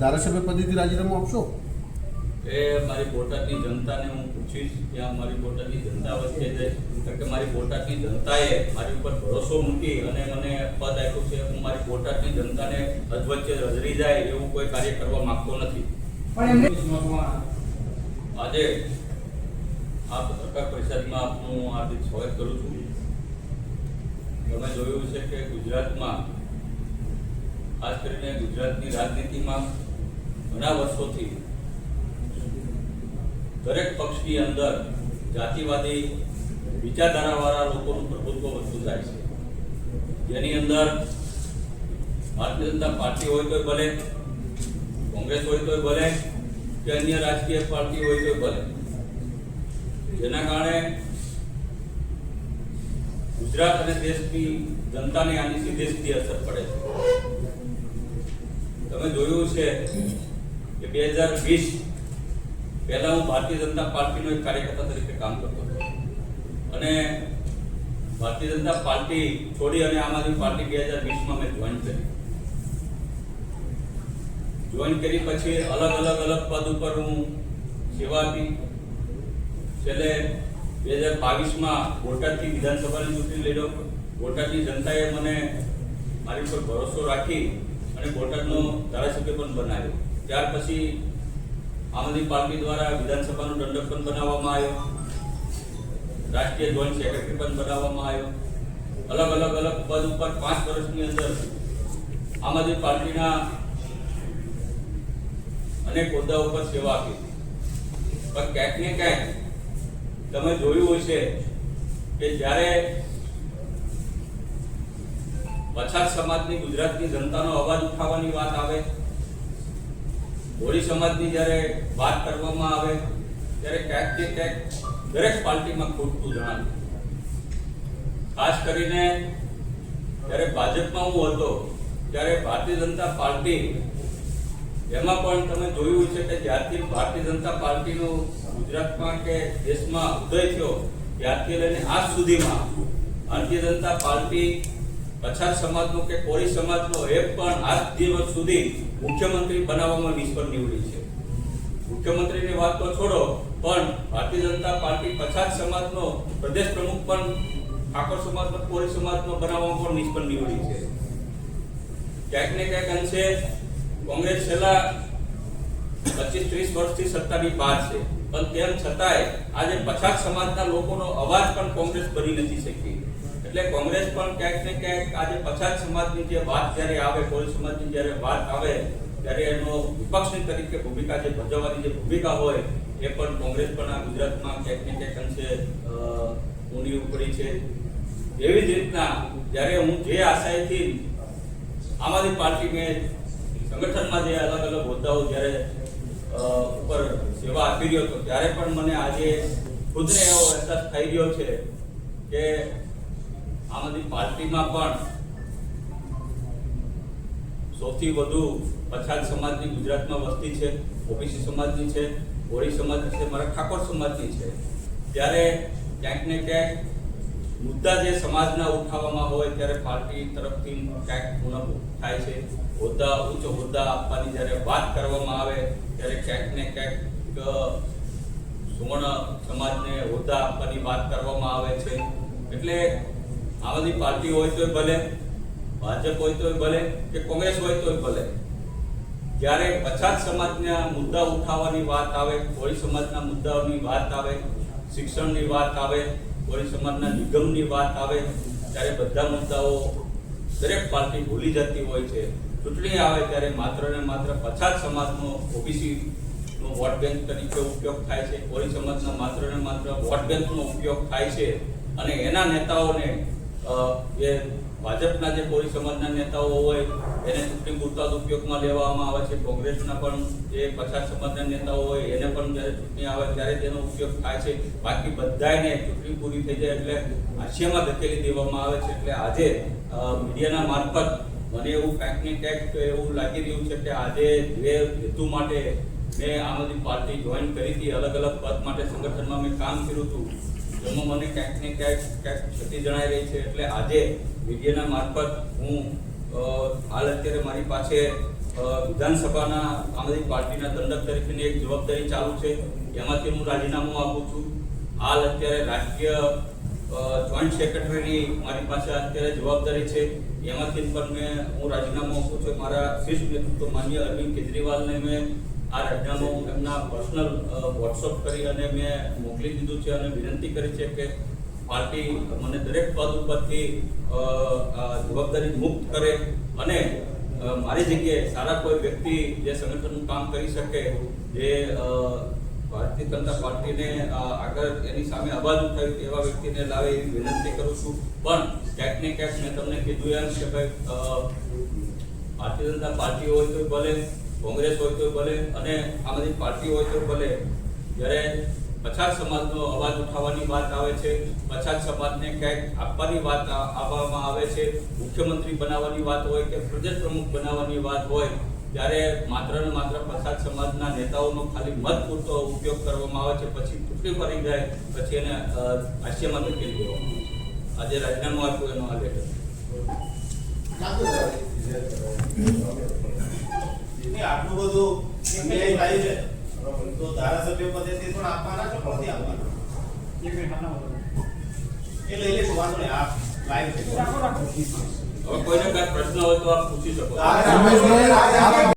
ધારાસભ્ય પદેથી રાજીનામું આપશો? એ મારી બોટાદની જનતાને હું પૂછીશ ત્યાં મારી બોટાદની જનતા વચ્ચે છે કારણ કે મારી બોટાદની જનતાએ મારી ઉપર ભરોસો મૂકી અને મને પદ આપ્યું છે. હું મારી બોટાદની જનતાને અધવચ્ચે રજરી જાય એવું કોઈ કાર્ય કરવા માંગતો નથી. પણ આજે આ પત્રકાર પરિષદમાં આપનું હાર્દિક સ્વાગત કરું છું. તમે જોયું છે કે ગુજરાતમાં ખાસ કરીને ગુજરાતની રાજનીતિમાં ઘણા વર્ષોથી દરેક પક્ષની અંદર જાતિવાદી વિચારધારાવાળા લોકોનું પ્રભુત્વ વધતું જાય છે. જેની અંદર ભારતીય જનતા પાર્ટી હોય તોય ભલે, કોંગ્રેસ હોય તોય ભલે, કે અન્ય રાજકીય પાર્ટી હોય તોય ભલે. જેના કારણે ગુજરાત અને દેશની જનતાને આની સીધી સીધી અસર પડે છે. તમે જોયું છે કે બે હજાર વીસ પહેલા હું ભારતીય જનતા પાર્ટીનો એક કાર્યકર્તા તરીકે કામ કરતો હતો. અને ભારતીય જનતા પાર્ટી છોડી અને આમ આદમી પાર્ટી બે હજાર વીસમાં મેં જોઈન કરી. જોઈન કરી પછી અલગ અલગ અલગ પદ ઉપર હું સેવા છેલ્લે બે હજાર બાવીસમાં બોટાદથી વિધાનસભાની ચૂંટણી લડ્યો. બોટાદની જનતાએ મને મારી પર ભરોસો રાખી અને બોટાદનો ધારાસભ્ય પણ બનાવ્યો. ત્યાર પછી આમ આદમી પાર્ટી દ્વારા વિધાનસભાનો દંડક પણ બનાવવામાં આવ્યો. રાષ્ટ્રીય જોઈન્ટ સેક્રેટરી પણ બનાવવામાં આવ્યો. અલગ અલગ અલગ પદ ઉપર પાંચ વર્ષની અંદર આમ આદમી પાર્ટીના અનેક હોદ્દા ઉપર સેવા આપી. પણ ક્યાંક ને ક્યાંક તમે જોયું હશે કે જ્યારે પછાત સમાજની ગુજરાતની જનતાનો અવાજ ઉઠાવવાની વાત આવે હોળી સમાજની જ્યારે વાત કરવામાં આવે, ત્યારે ક્યાંક ને ક્યાંક દરેક પાર્ટીમાં ખૂટતું જણાવ્યું ખાસ કરીને જ્યારે ભાજપમાં હું હતો, ત્યારે ભારતીય જનતા પાર્ટી, એમાં પણ તમે જોયું છે કે જ્યારથી ભારતીય જનતા પાર્ટીનો ગુજરાતમાં કે દેશમાં ઉદય થયો, ત્યારથી લઈને આજ સુધીમાં ભારતીય જનતા પાર્ટી પછાત સમાજનો કે કોળી સમાજનો એક પણ આજ દિવસ સુધી મુખ્યમંત્રી બનાવવામાં નિષ્ફળ નીવડી છે. મુખ્યમંત્રીની વાત તો છોડો, પણ ભારતીય જનતા પાર્ટી પછાત સમાજનો, પ્રદેશ પ્રમુખ પણ ઠાકોર સમાજનો, કોળી સમાજનો બનાવવામાં પણ નિષ્ફળ નીવડી છે. ક્યાંક ને ક્યાંક અંશે કોંગ્રેસ છેલ્લા પચીસ, ત્રીસ વર્ષથી સત્તાની બહાર છે. પણ તેમ છતાંય આજે પછાત સમાજના લોકોનો અવાજ પણ કોંગ્રેસ બની નથી શકી. એટલે કોંગ્રેસ પણ ક્યાંક ને ક્યાંક આજે પછાત સમાજની જે વાત જ્યારે આવે, કોળી સમાજની જ્યારે વાત આવે, ત્યારે એનો વિપક્ષની તરીકે ભૂમિકા જે ભજવવાની જે ભૂમિકા હોય, એ પણ કોંગ્રેસ પણ આ ગુજરાતમાં ક્યાંક ને ક્યાંક અંશે ઊંડી ઉપડી છે. એવી જ રીતના જ્યારે હું જે આશયથી આમ આદમી પાર્ટી મેં સંગઠનમાં જે અલગ અલગ હોદ્દાઓ જ્યારે ઉપર સેવા આપી રહ્યો હતો, ત્યારે પણ મને આજે ખુદને એવો અહેસાસ થઈ રહ્યો છે કે આમ આદમી પાર્ટીમાં પણ સૌથી વધુ પછાત સમાજની ગુજરાતમાં વસ્તી છે, ઓબીસી સમાજની છે કોળી સમાજની છે, મારા ઠાકોર સમાજની છે. ત્યારે ક્યાંક ને ક્યાંક મુદ્દા જે સમાજના ઉઠાવવામાં હોય ત્યારે પાર્ટી તરફથી ક્યાંક ઉણપ થાય છે. હોદ્દા, ઉચ્ચ હોદ્દા આપવાની જ્યારે વાત કરવામાં આવે, ત્યારે ક્યાંક ને ક્યાંક સુવર્ણ સમાજને હોદ્દા આપવાની વાત કરવામાં આવે છે. એટલે આ બધી પાર્ટી હોય તોય ભલે, ભાજપ હોય તોય ભલે કે કોંગ્રેસ હોય તોય ભલે. જ્યારે પછાત સમાજના મુદ્દા ઉઠાવવાની વાત આવે, કોળી સમાજના મુદ્દાઓની વાત આવે, શિક્ષણની વાત આવે, કોળી સમાજના નિગમની વાત આવે, ત્યારે બધા મુદ્દાઓ દરેક પાર્ટી ભૂલી જતી હોય છે. ચૂંટણી આવે ત્યારે માત્ર ને માત્ર પછાત સમાજનો ઓબીસી નો વોટ બેંક તરીકે ઉપયોગ થાય છે. કોળી સમાજના માત્ર ને માત્ર વોટ બેંકનો ઉપયોગ થાય છે. અને એના નેતાઓને જે ભાજપના જે કોળી સમાજના નેતાઓ હોય, એને સુપ્રીમ કોર્ટના ઉપયોગમાં લેવામાં આવે છે. કોંગ્રેસના પણ જે પછાત સમાજના નેતાઓ હોય, એને પણ જ્યારે ચૂંટણી આવે ત્યારે તેનો ઉપયોગ થાય છે. બાકી બધાને ચૂંટણી પૂરી થઈ જાય એટલે હાસ્યમાં ધકેલી દેવામાં આવે છે. એટલે આજે મીડિયાના મારફત મને એવું કાંઈકની ને એવું લાગી રહ્યું છે કે આજે જે હેતુ માટે મેં આમ આદમી પાર્ટી જોઈન કરી હતી અલગ અલગ પદ માટે સંગઠનમાં મેં કામ કર્યું હતું. જેમાં મને ક્યાંક ને ક્યાંક ક્યાંક ક્ષતિ જણાઈ રહી છે. એટલે આજે મીડિયાના મારફત હું હાલ અત્યારે મારી પાસે વિધાનસભાના આમ આદમી પાર્ટીના દંડક તરીકેની એક જવાબદારી ચાલુ છે. એમાંથી હું રાજીનામું આપું છું. હાલ અત્યારે રાષ્ટ્રીય જોઈન્ટ સેક્રેટરીની મારી પાસે અત્યારે જવાબદારી છે. એમાંથી પણ મેં, હું રાજીનામું આપું છું. મારા શીર્ષ નેતૃત્વ માન્ય અરવિંદ કેજરીવાલને મેં આ રાજીનામું એમના પર્સનલ વોટ્સઅપ કરી અને મેં મોકલી દીધું છે અને વિનંતી કરી છે કે પાર્ટી મને દરેક પદ ઉપરથી જવાબદારી મુક્ત કરે અને મારી જગ્યાએ સારા કોઈ વ્યક્તિ જે સંગઠનનું કામ કરી શકે, જે ભારતીય જનતા પાર્ટીને આગળ એની સામે અવાજ ઉઠાવી એવા વ્યક્તિને લાવે એવી વિનંતી કરું છું. પણ ક્યાંક ને ક્યાંક મેં તમને કીધું એમ કે ભાઈ ભારતીય જનતા પાર્ટી હોય તો ભલે કોંગ્રેસ હોય તો ભલે અને આમ આદમી પાર્ટી હોય તો ભલે, જ્યારે પછાત સમાજનો અવાજ ઉઠાવવાની વાત આવે છે, પછાત સમાજને ક્યાંક આપવાની વાત આપવામાં આવે છે, મુખ્યમંત્રી બનાવવાની વાત હોય કે પ્રદેશ પ્રમુખ બનાવવાની વાત હોય, ત્યારે માત્ર ને માત્ર પછાત સમાજના નેતાઓનો ખાલી મત પૂરતો ઉપયોગ કરવામાં આવે છે, પછી ચૂંટણી ફરી જાય, પછી એને હાસ્યમાં ધકેલી દેવામાં આજે રાજીનામું આપ્યું એનો આ લેટર નહીં, આટલું બધું ન્યાય થાય છે તો ધારાસભ્ય પદેથી પણ આપવાના છો પણ નથી આપવાના એ લઈ લેશું વાંધો નહીં. આપ લાઈવ છે. હવે કોઈને કાંઈ પ્રશ્ન હોય તો આપ પૂછી શકો.